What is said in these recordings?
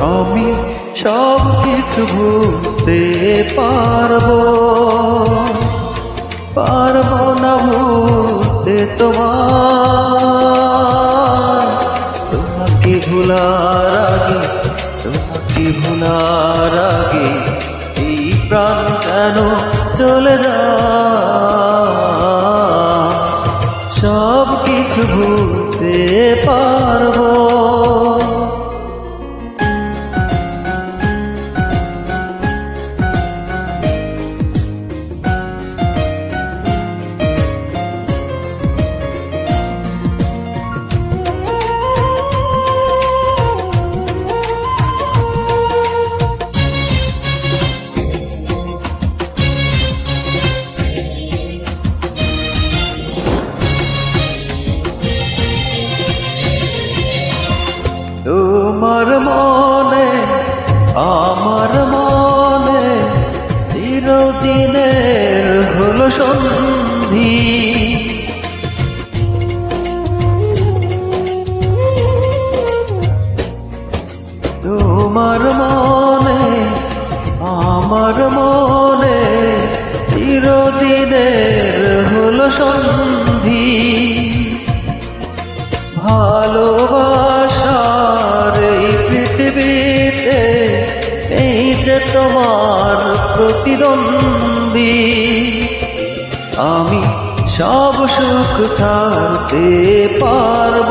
আমি সব কিছু ভুলতে পারব। পারব না ভুলতে তোমার। তোমাকে ভুলার আগে, তোমাকে ভুলার আগে এই প্রাণ কেন চলে যা তোমার মনে আমার মনে চিরদিনের হলো সন্ধি। তোমার মনে আমার মনে চিরদিনের হলো সন্ধি। তোমার প্রতিদ্বন্দ্বী। আমি সব সুখ ছাড়তে পারব।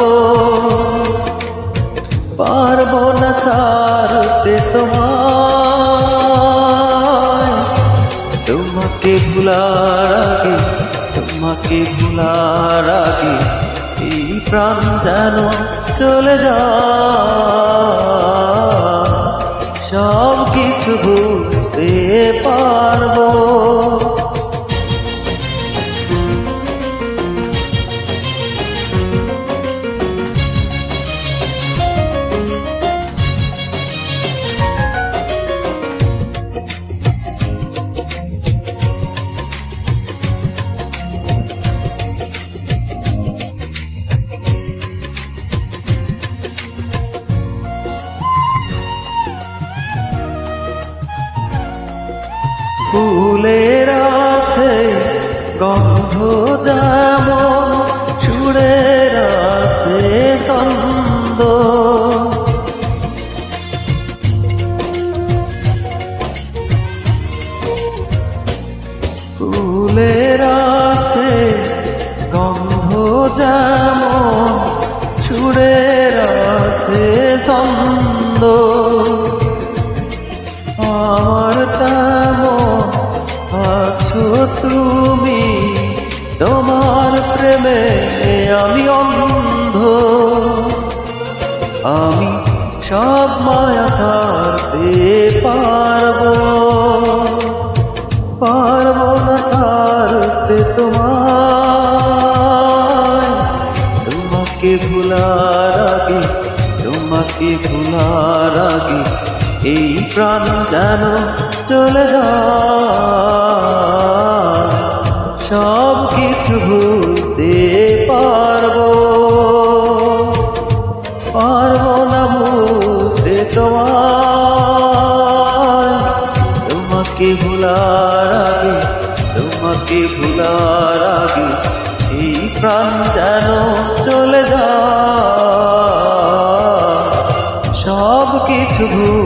পারব না ছাড়তে তোমায়। তোমাকে ভুলার আগে, তোমাকে ভুলার আগে এই প্রাণ যেন চলে যা সব কিছু ভুলতে পারব ফুলের যেমন সুরের আছে ছন্দ। আমার তেমন আছো তুমি, তোমার প্রেমে আমি অন্ধ। আমি সব মায়া ছাড়তে পারব। পারব না ছাড়তে তোমায় তোমাকে ভুলার আগে, তোমাকে ভুলার আগে, এই প্রাণ যেন চলে যায়। সব কিছু ভুলতে পারব পারব না ভুলতে তোমার তোমাকে ভুলার আগে, তোমাকে ভুলার আগে, এই প্রাণ যেন চলে যায়